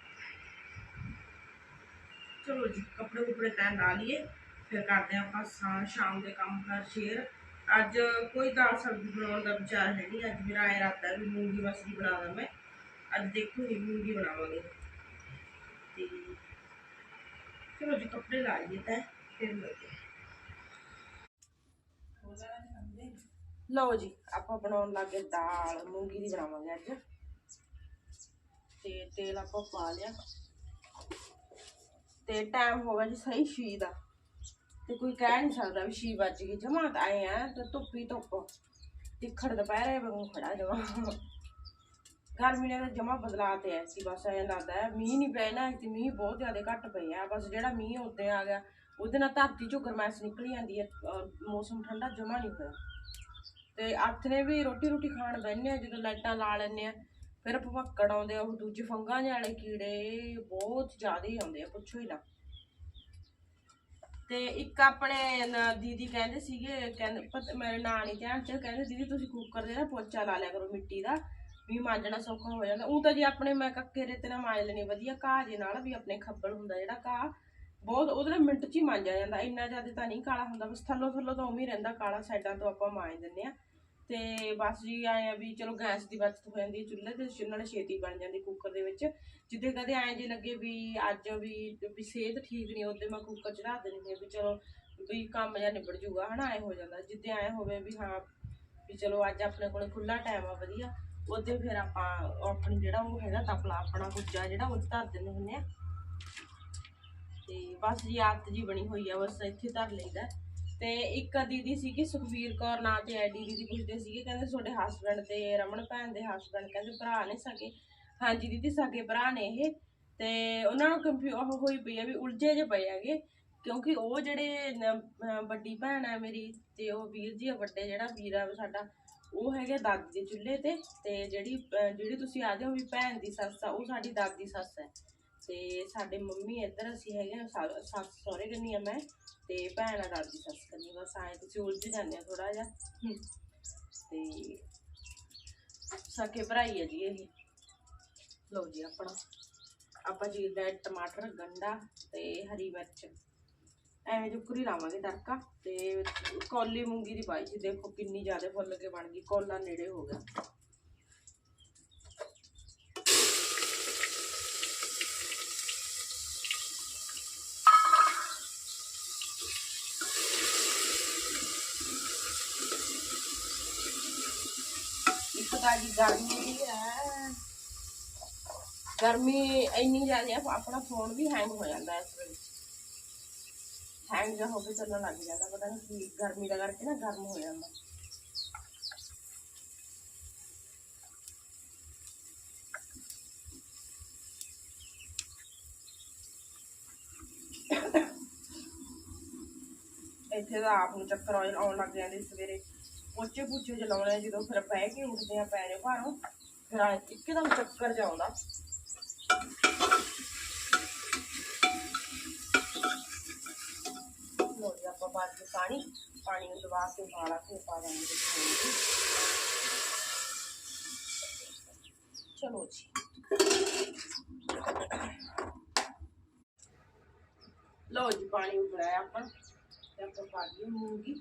ਚਲੋ ਜੀ ਕੱਪੜੇ ਕੁਪੜੇ ਤੈਅ ਲਾ ਲਈਏ ਫਿਰ ਕਰਦੇ ਹਾਂ ਆਪਾਂ ਸ਼ਾ- ਸ਼ਾਮ ਦੇ ਕੰਮ ਕਰ ਸ਼ੇਅਰ ਅੱਜ ਕੋਈ ਦਾਲ ਸਬਜ਼ੀ ਬਣਾਉਣ ਦਾ ਵਿਚਾਰ ਹੈ ਨਹੀਂ ਅੱਜ ਮੇਰਾ ਇਹ ਇਰਾਦਾ ਵੀ ਮੂੰਗੀ ਮਸਰੀ ਬਣਾ ਦਾਂ ਮੈਂ ਅੱਜ ਦੇਖੂਗੀ ਮੂੰਗੀ ਬਣਾਵਾਂਗੇ ਤੇ ਚਲੋ ਜੀ, ਕੱਪੜੇ ਲਾ ਲਈਏ ਫਿਰ ਮਿਲਦੇ ਲਓ ਜੀ, ਆਪਾਂ ਬਣਾਉਣ ਲੱਗੇ ਦਾਲ, ਮੂੰਗੀ ਦੀ ਬਣਾਵਾਂਗੇ ਅੱਜ। ਤੇ ਤੇਲ ਆਪਾਂ ਪਾ ਲਿਆ। ਤੇ ਟਾਈਮ ਹੋ ਗਿਆ ਜੀ ਸਹੀ ਛੀ ਦਾ। ਤੇ ਕੋਈ ਕਹਿ ਨਹੀਂ ਸਕਦਾ ਵੀ ਛੀ ਵੱਜ ਗਈ ਜਮਾ ਤਾਂ ਆਏ ਆ, ਤੇ ਧੁੱਪੀ ਧੁੱਪ। ਤਿੱਖੜ ਦੁਪਹਿਰੇ ਵਾਂਗੂ ਖੜਾ ਜਮਾ ਗਰਮੀ ਨੇ ਤਾਂ ਜਮਾ ਬਦਲਾ ਤੇ ਐਸੀ ਬਸ ਐਂ ਲੱਗਦਾ ਹੈ, ਮੀਂਹ ਨਹੀਂ ਪਏ ਨਾ, ਤੇ ਮੀਂਹ ਬਹੁਤ ਜ਼ਿਆਦਾ ਘੱਟ ਪਏ ਆ, ਬਸ ਜਿਹੜਾ ਮੀਂਹ ਉੱਤੇ ਆ ਗਿਆ, ਉਹਦੇ ਨਾਲ ਧਰਤੀ ਚੋਂ ਗਰਮੈਸ਼ ਨਿਕਲੀ ਜਾਂਦੀ ਹੈ, ਅਹ ਮੌਸਮ ਠੰਡਾ ਜਮਾ ਨਹੀਂ ਹੋਇਆ। ਤੇ ਅੱਠ ਨੇ ਵੀ ਰੋਟੀ ਰੋਟੀ ਖਾਣ ਬੈਠਨੇ ਆ, ਜਦੋਂ ਲਾਈਟਾਂ ਲਾ ਲੈਂਦੇ ਆ, ਫਿਰ ਭਵੱਕੜ ਆਉਂਦੇ ਆ, ਉਹ ਦੂਜੇ ਫੰਗਾਂ ਜਿਹੇ ਵਾਲੇ ਕੀੜੇ ਬਹੁਤ ਜ਼ਿਆਦਾ ਹੀ ਆਉਂਦੇ ਆ, ਪੁੱਛੋ ਹੀ ਨਾ। ਤੇ ਇੱਕ ਆਪਣੇ ਦੀਦੀ ਕਹਿੰਦੇ ਸੀਗੇ, ਕਹਿੰਦੇ ਮੇਰੇ ਨਾਂ ਨਹੀਂ ਧਿਆਨ ਚ, ਕਹਿੰਦੇ, ਦੀਦੀ, ਤੁਸੀਂ ਕੁੱਕਰ ਦੇ ਨਾ ਪੋਚਾ ਲਾ ਲਿਆ ਕਰੋ ਮਿੱਟੀ ਦਾ ਵੀ ਮਾਂਜਣਾ ਸੌਖਾ ਹੋ ਜਾਂਦਾ। ਉਹ ਤਾਂ ਜੀ ਆਪਣੇ ਮੈਂ ਕੱਕੇ ਰੇਤੇ ਨਾਲ ਮਾਂਜ ਲੈਣੀ ਵਧੀਆ ਘਾਹ ਦੇ ਨਾਲ ਵੀ ਆਪਣੇ ਖੱਬਲ ਹੁੰਦਾ ਜਿਹੜਾ ਘਾਹ, ਬਹੁਤ ਉਹਦੇ ਨਾਲ ਮਿੰਟ ਚ ਹੀ ਮਾਂਜਿਆ ਜਾਂਦਾ। ਇੰਨਾ ਜ਼ਿਆਦਾ ਤਾਂ ਨਹੀਂ ਕਾਲਾ ਹੁੰਦਾ, ਬਸ ਥੱਲੋਂ ਥੱਲੋਂ ਤਾਂ ਉਵੇਂ ਰਹਿੰਦਾ, ਕਾਲਾ ਸਾਈਡਾਂ ਤੋਂ ਆਪਾਂ ਮਾਂਜ ਦਿੰਦੇ ਆ। ਤੇ ਬਸ ਜੀ ਆਏ ਆ ਵੀ ਚਲੋ ਗੈਸ ਦੀ ਬਚਤ ਹੋ ਜਾਂਦੀ ਹੈ ਚੁੱਲ੍ਹੇ ਤੇ ਛ- ਨਾਲੇ ਛੇਤੀ ਬਣ ਜਾਂਦੀ ਕੁੱਕਰ ਦੇ ਵਿੱਚ। ਜਿੱਦੇ ਕਦੇ ਐਂ ਜੇ ਲੱਗੇ ਵੀ ਅੱਜ ਵੀ ਵੀ ਸਿਹਤ ਠੀਕ ਨਹੀਂ, ਉਹਦੇ ਮੈਂ ਕੁੱਕਰ ਚੜਾ ਦਿੰਦੀ ਹਾਂ ਵੀ ਚਲੋ ਵੀ ਕੰਮ ਜਾਂ ਨਿਬੜ ਜੂਗਾ, ਹਨਾ, ਐ ਹੋ ਜਾਂਦਾ। ਜਿੱਦੇ ਐ ਹੋਵੇ ਵੀ ਹਾਂ, ਵੀ ਚਲੋ ਅੱਜ ਆਪਣੇ ਕੋਲ ਖੁੱਲਾ ਟਾਈਮ ਆ, ਵਧੀਆ। ਉਹਦੇ ਫਿਰ ਆਪਾਂ ਆਪਣੀ ਜਿਹੜਾ ਉਹ ਹੈਗਾ ਤਪਲਾ, ਆਪਣਾ ਗੁੱਜਾ ਜਿਹੜਾ ਉਹ ਧਰ ਦਿੰਦੇ ਹੁੰਦੇ ਆ। ਤੇ ਬਸ ਜੀ ਆਦਤ ਜੀ ਬਣੀ ਹੋਈ ਆ, ਬਸ ਇੱਥੇ ਧਰ ਲਈਦਾ। ਤੇ ਇੱਕ ਦੀਦੀ ਸੀਗੀ ਸੁਖਵੀਰ ਕੌਰ, ਨਾਂ ਤੇ ਆਈਡੀ ਦੀਦੀ ਪੁੱਛਦੇ ਸੀਗੇ, ਕਹਿੰਦੇ ਤੁਹਾਡੇ ਹਸਬੰਡ ਤੇ ਰਮਨ ਭੈਣ ਦੇ ਹਸਬੰਡ ਕਹਿੰਦੇ ਭਰਾ ਨੇ ਸਕੇ ਹਾਂਜੀ ਦੀਦੀ ਸਕੇ ਭਰਾ ਨੇ ਇਹ। ਤੇ ਉਹਨਾਂ ਨੂੰ ਕੰਫਿਊ ਉਹ ਹੋਈ ਪਈ ਆ ਵੀ ਉਲਝੇ ਜੇ ਪਏ ਹੈਗੇ, ਕਿਉਂਕਿ ਉਹ ਜਿਹੜੇ ਵੱਡੀ ਭੈਣ ਹੈ ਮੇਰੀ ਤੇ ਉਹ ਵੀਰ ਜੀ ਆ ਵੱਡੇ ਜਿਹੜਾ ਵੀਰ ਆ ਸਾਡਾ ਉਹ ਹੈਗੇ ਦਾਦੀ ਦੇ ਚੁੱਲ੍ਹੇ ਤੇ ਤੇ ਜਿਹੜੀ ਜਿਹੜੀ ਤੁਸੀਂ ਆਦੇ ਹੋ ਵੀ ਭੈਣ ਦੀ ਸੱਸ ਆ ਉਹ ਸਾਡੀ ਦਾਦੀ ਸੱਸ ਹੈ। ਤੇ ਸਾਡੇ ਮੰਮੀ ਇੱਧਰ ਅਸੀਂ ਹੈਗੇ ਆ ਸੱਸ ਸਹੁਰੇ ਕੰਨੀ ਆ ਮੈਂ ਤੇ ਭੈਣ ਆ ਦਾਦੀ ਸੱਸ ਕੰਨੀ। ਬਸ ਆਏ ਤੁਸੀਂ ਉਲਝ ਜਾਂਦੇ ਆ ਥੋੜਾ ਜਿਹਾ। ਤੇ ਸਕੇ ਭਰਾਈ ਹੈ ਜੀ ਇਹ। ਲਓ ਜੀ ਆਪਣਾ। ਆਪਾਂ ਚੀਰਦਾ ਹੈ ਟਮਾਟਰ ਗੰਡਾ ਤੇ ਹਰੀ ਮਿਰਚ। ਐਵੇਂ ਜੁਕਰੀ ਲਾਵਾਂਗੇ ਤੜਕਾ ਤੇ ਕੌਲੀ ਮੂੰਗੀ ਦੀ ਪਾਈ ਸੀ। ਦੇਖੋ ਕਿੰਨੀ ਜ਼ਿਆਦਾ ਫੁੱਲ ਕੇ ਬਣ ਗਈ, ਕੋਲਾ ਨੇੜੇ ਹੋ ਗਿਆ। ਇੱਕ ਤਾਂ ਜੀ ਗਰਮੀ ਵੀ ਹੈ। ਗਰਮੀ ਇੰਨੀ ਜ਼ਿਆਦਾ ਹੈ, ਆਪਣਾ ਫੋਨ ਵੀ ਹੈਂਗ ਹੋ ਜਾਂਦਾ ਇਸ ਵੇਲੇ। ਹੈਂਗ ਜਿਹਾ ਹੋ ਚੱਲਣ ਲੱਗ ਜਾਂਦਾ, ਪਤਾ ਨਹੀਂ ਕੀ, ਗਰਮੀ ਦਾ ਕਰਕੇ ਨਾ ਗਰਮ ਹੋ ਜਾਂਦਾ। ਇੱਥੇ ਤਾਂ ਆਪ ਨੂੰ ਚੱਕਰ ਆਉਣ ਲੱਗ ਜਾਂਦੇ ਸਵੇਰੇ। ਪੋਚੇ ਪੁੱਛੇ ਚਲਾਉਣੇ ਜਦੋਂ ਫਿਰ ਬਹਿ ਕੇ ਉੱਠਦੇ ਆ ਪੈਰੇ ਭਾਰੋਂ ਫਿਰ ਇੱਕਦਮ ਚੱਕਰ ਜਿਹਾ ਆਉਂਦਾ ਲੋ ਜੀ ਆਪਾਂ ਬਾਅਦ ਵਿੱਚ ਪਾਣੀ ਪਾਣੀ ਨੂੰ ਦਬਾ ਕੇ ਉਬਾਲਾ ਕੇ ਪਾ ਦਾਂਗੇ ਵਿੱਚ ਮੂੰਗੀ। ਚਲੋ ਜੀ ਲਓ ਜੀ ਪਾਣੀ ਉਬਲਿਆ ਆਪਾਂ ਤੇ ਆਪਾਂ ਪਾ ਦਈਏ ਮੂੰਗੀ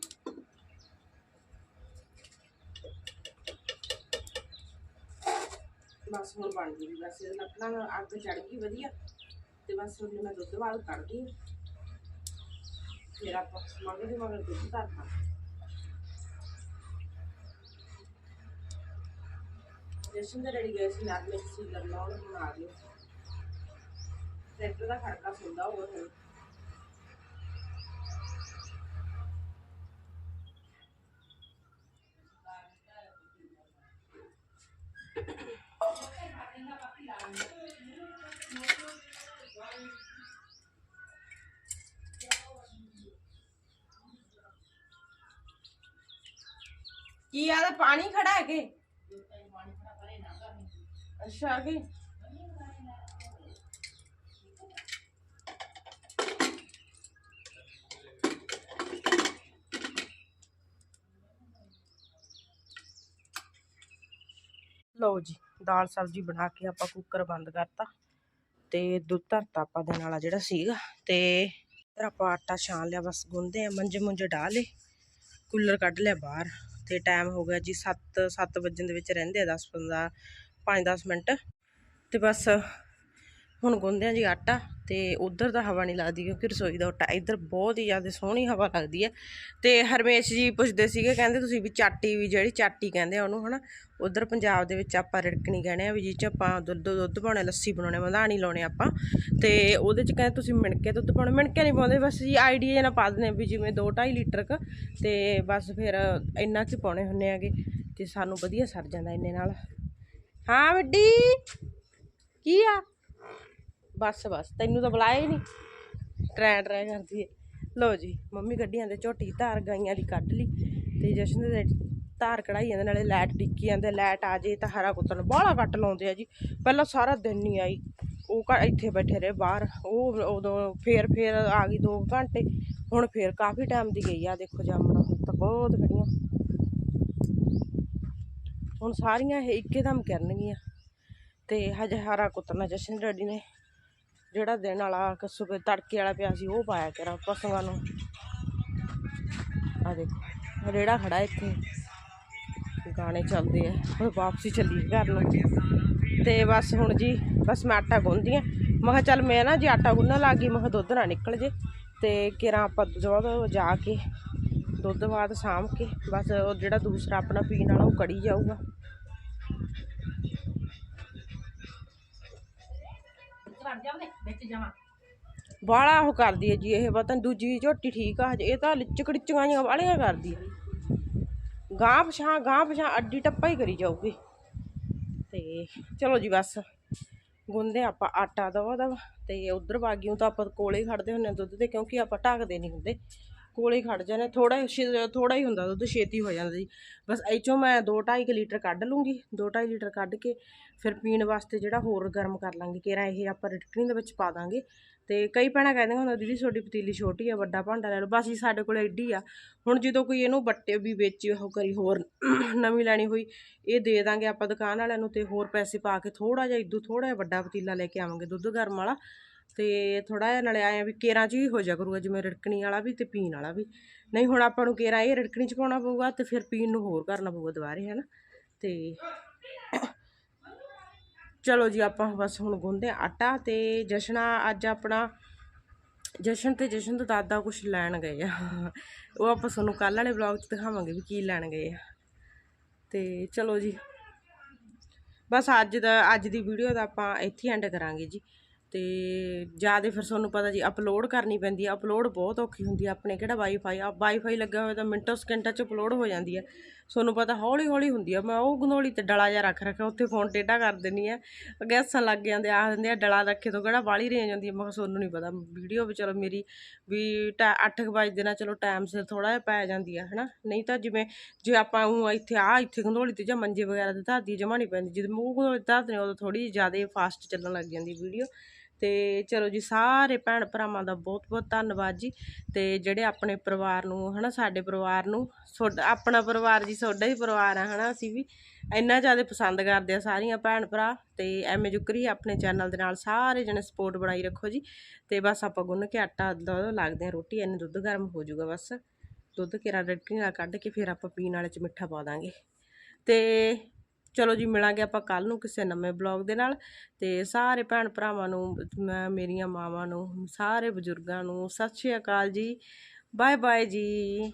ਬਸ ਹੁਣ ਬਣ ਗਈ ਬਸ ਲੱਕੜਾਂ ਅੱਗ ਚੜ ਗਈ ਵਧੀਆ ਤੇ ਬਸ ਹੁਣ ਮੈਂ ਦੁੱਧ ਵਾਲ ਕੱਢਦੀ ਹਾਂ ਫਿਰ ਆਪਾਂ ਮਗਰ ਦੇ ਮਗਰ ਦੁੱਧ ਧਰਨਾ ਜਸ਼ਨ ਦੇ ਰੈਡੀ ਗਏ ਸੀ ਨਾਲ ਮਿਕਸੀ ਕਰਨਾ ਉਹਨੂੰ ਬਣਾ ਦਿਓ ਟਰੈਕਟਰ ਦਾ ਖੜਕਾ ਸੁਣਦਾ ਹੋਊਗਾ ਹੁਣ ਕੀ ਆਦਾ ਪਾਣੀ ਖੜਾ ਹੈ ਕਿ? ਅੱਛਾ ਕਿ ਲਓ ਜੀ, ਦਾਲ ਸਬਜ਼ੀ ਬਣਾ ਕੇ ਆਪਾਂ ਕੁੱਕਰ ਬੰਦ ਕਰਤਾ ਤੇ ਦੁੱਧ ਧਰਤਾ ਆਪਾਂ ਦੇ ਨਾਲ ਜਿਹੜਾ ਸੀਗਾ ਤੇ ਇੱਧਰ ਆਪਾਂ ਆਟਾ ਛਾਣ ਲਿਆ, ਬਸ ਗੁੰਦੇ ਆ ਮੰਜੇ ਮੁੰਜੇ ਢਾ ਲਏ, ਕੂਲਰ ਕੱਢ ਲਿਆ ਬਾਹਰ। ਤੇ ਟਾਈਮ ਹੋ ਗਿਆ ਜੀ 7 7 ਵਜਣ ਦੇ ਵਿੱਚ ਰਹਿੰਦੇ ਆ 10 15 5-10 ਮਿੰਟ। ਤੇ ਬਸ ਹੁਣ ਗੁੰਨਦੇ ਆ ਜੀ ਆਟਾ ਤੇ ਉਧਰ ਦਾ ਹਵਾ ਨਹੀਂ ਲੱਗਦੀ ਕਿਉਂਕਿ ਰਸੋਈ ਦਾ ਆਟਾ ਇੱਧਰ ਬਹੁਤ ਹੀ ਜ਼ਿਆਦਾ ਸੋਹਣੀ ਹਵਾ ਲੱਗਦੀ ਹੈ। ਤੇ ਹਰਮੇਸ਼ ਜੀ ਪੁੱਛਦੇ ਸੀਗੇ, ਕਹਿੰਦੇ ਤੁਸੀਂ ਵੀ ਚਾਟੀ ਵੀ ਜਿਹੜੀ ਚਾਟੀ ਕਹਿੰਦੇ ਆ ਉਹਨੂੰ, ਹਨਾ? ਉਧਰ ਪੰਜਾਬ ਦੇ ਵਿੱਚ ਆਪਾਂ ਰਿੜਕਣੀ ਕਹਿੰਦੇ ਆ ਵੀ ਜਿਹ ਚ ਆਪਾਂ ਦੁੱਧ ਦੁੱਧ ਪਾਉਣੇ, ਲੱਸੀ ਬਣਾਉਣੇ, ਮਧਾਣੀ ਲਾਉਣੇ ਆਪਾਂ। ਤੇ ਉਹਦੇ ਚ ਕਹਿੰਦੇ ਤੁਸੀਂ ਮਿਣਕੇ ਦੁੱਧ ਪਾਉਣੇ। ਮਿਣਕੇ ਨਹੀਂ ਪਾਉਂਦੇ, ਬਸ ਜੀ ਆਈਡੀਆ ਨਾਲ ਪਾ ਦਿੰਦੇ ਵੀ ਜਿਵੇਂ 2 2.5 ਲੀਟਰ ਕ, ਤੇ ਬਸ ਫਿਰ ਇੰਨਾ 'ਚ ਪਾਉਣੇ ਹੁੰਨੇ ਆਗੇ ਤੇ ਸਾਨੂੰ ਵਧੀਆ ਸਰ ਜਾਂਦਾ ਇੰਨੇ ਨਾਲ। ਹਾਂ, ਵੱਡੀ! ਕੀ ਆ? ਬਸ ਬਸ। ਤੈਨੂੰ ਤਾਂ ਬੁਲਾਇਆ ਹੀ ਨਹੀਂ। ਟਰੈ ਟਰੈ ਕਰਦੀ ਏ। ਲੋ ਜੀ, ਮੰਮੀ ਗੱਡੀਆਂ ਦੇ ਝੋਟੀ ਧਾਰ ਗਾਈਆਂ ਦੀ ਕੱਢ ਲਈ ਤੇ ਜਸ਼ਨ ਦੇ ਧਾਰ ਕਢਾਈ ਜਾਂਦੇ, ਨਾਲੇ ਲਾਈਟ ਡਿੱਕੀ ਜਾਂਦੇ ਲਾਈਟ ਆ ਜੇ ਤਾਂ ਹਰਾ ਕੁੱਤਣ ਬਾਹਲਾ ਕੱਟ ਲਾਉਂਦੇ ਆ ਜੀ। ਪਹਿਲਾਂ ਸਾਰਾ ਦਿਨ ਨਹੀਂ ਆਈ। ਉਹ ਇੱਥੇ ਬੈਠੇ ਰਹੇ ਬਾਹਰ। ਉਹ ਉਦੋਂ ਫੇਰ ਫੇਰ ਆ ਗਈ 2 ਘੰਟੇ। ਹੁਣ ਫੇਰ ਕਾਫੀ ਟਾਈਮ ਦੀ ਗਈ ਆ। ਦੇਖੋ ਜਾਮਣਾ ਹੁਣ ਤਾਂ ਬਹੁਤ ਖੜੀਆਂ। ਹੁਣ ਸਾਰੀਆਂ ਇਹ ਇੱਕੇ ਦਮ ਕਰਨਗੀਆਂ। ਤੇ ਹਜੇ ਹਰਾ ਕੁੱਤਣਾ ਜਸ਼ਨ ਡੈਡੀ ਨੇ ਜਿਹੜਾ ਦਿਨ ਵਾਲਾ ਕਸੂਬੇ ਤੜਕੇ ਵਾਲਾ ਪਿਆ ਸੀ, ਉਹ ਪਾਇਆ ਕਰਾਂ ਪਸ਼ੂਆਂ ਨੂੰ। ਆ ਦੇਖੋ, ਰੇੜਾ ਖੜਾ ਇੱਥੇ। ਗਾਣੇ ਚੱਲਦੇ ਆ, ਹੁਣ ਵਾਪਸੀ ਚੱਲੀ ਘਰ ਨੂੰ। ਤੇ ਬਸ ਹੁਣ ਜੀ, ਬਸ ਮੈਂ ਆਟਾ ਗੁੰਨਦੀ ਆ। ਮੈਂ ਕਿਹਾ ਚੱਲ ਮੈਂ ਨਾ ਜੇ ਆਟਾ ਗੁੰਨਣ ਲੱਗ ਗਈ, ਮੈਂ ਕਿਹਾ ਦੁੱਧ ਨਾ ਨਿਕਲ ਜੇ। ਤੇ ਕਿਰਾਂ ਆਪਾਂ ਜਦੋਂ ਜਾ ਕੇ, ਦੁੱਧ ਬਾਅਦ ਸਾਂਭ ਕੇ, ਬਸ ਉਹ ਜਿਹੜਾ ਦੂਸਰਾ ਆਪਣਾ ਪੀਣ ਵਾਲਾ ਉਹ ਕੜੀ ਜਾਊਗਾ। ਬਾਲਾ ਉਹ ਕਰਦੀ ਹੈ ਜੀ ਇਹ ਪਤਾ ਦੂਜੀ ਝੋਟੀ ਠੀਕ ਆ ਹਜੇ। ਇਹ ਤਾਂ ਲਿਚਕੜ ਚਗਾਈਆਂ ਵਾਲੀਆਂ ਕਰਦੀ ਹੈ ਗਾਂ ਪਛਾਂ ਗਾਂ ਪਛਾਂ ਅੱਡੀ ਟੱਪਾ ਹੀ ਕਰੀ ਜਾਊਗੀ। ਤੇ ਚਲੋ ਜੀ ਬਸ ਗੁੰਦੇ ਆਪਾਂ ਆਟਾ ਦਵਾ ਦਵਾ ਤੇ ਉਧਰ ਬਾਗੀਆਂ ਤਾਂ ਆਪਾਂ ਕੋਲੇ ਹੀ ਖੜਦੇ ਹੁੰਨੇ ਦੁੱਧ ਤੇ ਕਿਉਂਕਿ ਆਪਾਂ ਢੱਕਦੇ ਨਹੀਂ ਹੁੰਦੇ। ਕੋਲੇ ਹੀ ਖੜ ਜਾਂਦੇ ਥੋੜਾ ਥੋੜਾ ਹੀ ਹੁੰਦਾ ਦੁੱਧ, ਛੇਤੀ ਹੋ ਜਾਂਦਾ ਜੀ। ਬਸ ਇਹ 'ਚੋਂ ਮੈਂ 2.5 ਲੀਟਰ ਕੱਢ ਲੂੰਗੀ 2.5 ਲੀਟਰ ਕੱਢ ਕੇ ਫਿਰ ਪੀਣ ਵਾਸਤੇ ਜਿਹੜਾ ਹੋਰ ਗਰਮ ਕਰ ਲਾਂਗੇ, ਕਿਰਾ ਇਹ ਆਪਾਂ ਰਿਟਕਣੀ ਦੇ ਵਿੱਚ ਪਾ ਦਾਂਗੇ। ਤੇ ਕਈ ਭੈਣਾਂ ਕਹਿੰਦੀਆਂ ਹੁੰਦਾ ਦੀਦੀ ਤੁਹਾਡੀ ਪਤੀਲੀ ਛੋਟੀ ਆ, ਵੱਡਾ ਭਾਂਡਾ ਲੈ ਲਓ। ਬਸ ਜੀ ਸਾਡੇ ਕੋਲ ਐਡੀ ਆ। ਹੁਣ ਜਦੋਂ ਕੋਈ ਇਹਨੂੰ ਬੱਟੇ ਵੀ ਵਿੱਚ, ਉਹ ਕਰੀ ਹੋਰ ਨਵੀਂ ਲੈਣੀ ਹੋਈ, ਇਹ ਦੇ ਦਾਂਗੇ ਆਪਾਂ ਦੁਕਾਨ ਵਾਲਿਆਂ ਨੂੰ ਤੇ ਹੋਰ ਪੈਸੇ ਪਾ ਕੇ ਥੋੜਾ ਜਿਹਾ, ਇਦੋਂ ਥੋੜਾ ਜਿਹਾ ਵੱਡਾ ਪਤੀਲਾ ਲੈ ਕੇ ਆਵਾਂਗੇ ਦੁੱਧ ਗਰਮ ਵਾਲਾ। ਤੇ ਥੋੜਾ ਜਿਹਾ ਨਾਲੇ ਆਇਆ ਵੀ ਕੇਰਾਂ 'ਚ ਵੀ ਹੋ ਜਾ ਕਰੂਗਾ, ਜਿਵੇਂ ਰਿੜਕਣੀ ਵਾਲਾ ਵੀ ਤੇ ਪੀਣ ਵਾਲਾ ਵੀ। ਨਹੀਂ ਹੁਣ ਆਪਾਂ ਨੂੰ ਕੇਰਾਂ ਇਹ ਰਿੜਕਣੀ 'ਚ ਪਾਉਣਾ ਪਊਗਾ ਤੇ ਫਿਰ ਪੀਣ ਨੂੰ ਹੋਰ ਕਰਨਾ ਪਊਗਾ ਦੁਬਾਰੇ ਹੈ ਨਾ ਤੇ ਚਲੋ ਜੀ, ਆਪਾਂ ਬਸ ਹੁਣ ਗੁੰਦੇ ਆਟਾ ਤੇ ਜਸ਼ਨਾ ਅੱਜ ਆਪਣਾ ਜਸ਼ਨ ਤੇ ਜਸ਼ਨ ਦਾ ਦਾਦਾ ਕੁਝ ਲੈਣ ਗਏ ਆ। ਉਹ ਆਪਾਂ ਤੁਹਾਨੂੰ ਕੱਲ ਵਾਲੇ ਵਲੌਗ 'ਚ ਦਿਖਾਵਾਂਗੇ ਵੀ ਕੀ ਲੈਣ ਗਏ ਆ। ਤੇ ਚਲੋ ਜੀ, ਬਸ ਅੱਜ ਦਾ, ਅੱਜ ਦੀ ਵੀਡੀਓ ਦਾ ਆਪਾਂ ਇੱਥੇ ਐਂਡ ਕਰਾਂਗੇ ਜੀ। ਤੇ ਜ਼ਿਆਦਾ ਫਿਰ ਤੁਹਾਨੂੰ ਪਤਾ ਜੀ ਅਪਲੋਡ ਕਰਨੀ ਪੈਂਦੀ ਆ। ਅਪਲੋਡ ਬਹੁਤ ਔਖੀ ਹੁੰਦੀ ਆ ਆਪਣੇ, ਕਿਹੜਾ ਵਾਈਫਾਈ ਆ? ਵਾਈਫਾਈ ਲੱਗਾ ਹੋਇਆ ਤਾਂ ਮਿੰਟੋ ਸਕਿੰਟਾਂ 'ਚ ਅਪਲੋਡ ਹੋ ਜਾਂਦੀ ਆ। ਤੁਹਾਨੂੰ ਪਤਾ ਹੌਲੀ ਹੌਲੀ ਹੁੰਦੀ ਆ। ਮੈਂ ਉਹ ਗੰਦੋਲੀ ਤੇ ਡਲਾ ਜਿਹਾ ਰੱਖ ਰੱਖਿਆ, ਉੱਥੇ ਫੋਨ ਟੇਢਾ ਕਰ ਦਿੰਨੀ ਆ। ਗੈਸਾਂ ਲੱਗ ਜਾਂਦੇ, ਆ ਦਿੰਦੇ ਆ, ਡਲਾ ਰੱਖੇ ਤੋਂ ਕਿਹੜਾ ਬਾਲੀ ਰੇਂਜ ਹੁੰਦੀ ਆ। ਮੈਂ ਕਿਹਾ ਤੁਹਾਨੂੰ ਨਹੀਂ ਪਤਾ ਵੀਡੀਓ ਵੀ ਚਲੋ ਮੇਰੀ ਵੀ 8 ਵਜੇ ਨਾਲ ਚਲੋ ਟਾਈਮ ਸਿਰ ਥੋੜਾ ਜਿਹਾ ਪੈ ਜਾਂਦੀ ਆ, ਹਨਾ? ਨਹੀਂ ਤਾਂ ਜਿਵੇਂ ਜੇ ਆਪਾਂ ਉਹ ਇੱਥੇ ਆ ਇੱਥੇ ਗੰਦੋਲੀ ਤੇ ਜਾਂ ਮੰਜੇ ਵਗੈਰਾ ਤੇ ਧਰਦੀ ਜਮਾ ਨਹੀਂ ਪੈਂਦੀ। ਜਦੋਂ ਮੂੰਹ ਗੰਦੋਲੀ ਧਰਦੇ ਉਦੋਂ ਥੋੜੀ ਜ਼ਿਆਦਾ ਫਾਸਟ ਚੱਲਣ ਲੱਗ ਜਾਂਦੀ ਵੀਡੀਓ ਤੇ ਚਲੋ ਜੀ, ਸਾਰੇ ਭੈਣ ਭਰਾਵਾਂ ਦਾ ਬਹੁਤ ਬਹੁਤ ਧੰਨਵਾਦ ਜੀ। ਤੇ ਜਿਹੜੇ ਆਪਣੇ ਪਰਿਵਾਰ ਨੂੰ, ਹਨਾ, ਸਾਡੇ ਪਰਿਵਾਰ ਨੂੰ ਤੁਹਾਡਾ ਆਪਣਾ ਪਰਿਵਾਰ ਜੀ ਤੁਹਾਡਾ ਹੀ ਪਰਿਵਾਰ ਆ, ਹਨਾ, ਅਸੀਂ ਵੀ ਇੰਨਾ ਜ਼ਿਆਦਾ ਪਸੰਦ ਕਰਦੇ ਆ ਸਾਰੀਆਂ ਭੈਣ ਭਰਾ। ਤੇ ਐਵੇਂ ਜੁਕਰੀ ਆਪਣੇ ਚੈਨਲ ਦੇ ਨਾਲ ਸਾਰੇ ਜਣੇ ਸਪੋਰਟ ਬਣਾਈ ਰੱਖੋ ਜੀ। ਤੇ ਬਸ ਆਪਾਂ ਗੁੰਨ ਕੇ ਆਟਾ ਲੱਗਦੇ ਆ ਰੋਟੀ ਐਨੇ ਦੁੱਧ ਗਰਮ ਹੋ ਜਾਊਗਾ ਬਸ। ਦੁੱਧ ਕਿਰਾ ਰੜਕੀ ਨਾਲ ਕੱਢ ਕੇ ਫਿਰ ਆਪਾਂ ਪੀਣ ਵਾਲੇ ਚ ਮਿੱਠਾ ਪਾ ਦਾਂਗੇ। ਤੇ ਚਲੋ ਜੀ, ਮਿਲਾਂਗੇ ਆਪਾਂ ਕੱਲ ਨੂੰ ਕਿਸੇ ਨਵੇਂ ਬਲੌਗ ਦੇ ਨਾਲ। ਤੇ ਸਾਰੇ ਭੈਣ ਭਰਾਵਾਂ ਨੂੰ, ਮੈਂ, ਮੇਰੀਆਂ ਮਾਵਾਂ ਨੂੰ, ਸਾਰੇ ਬਜ਼ੁਰਗਾਂ ਨੂੰ ਸਤਿ ਸ਼੍ਰੀ ਅਕਾਲ ਜੀ। ਬਾਏ ਬਾਏ ਜੀ।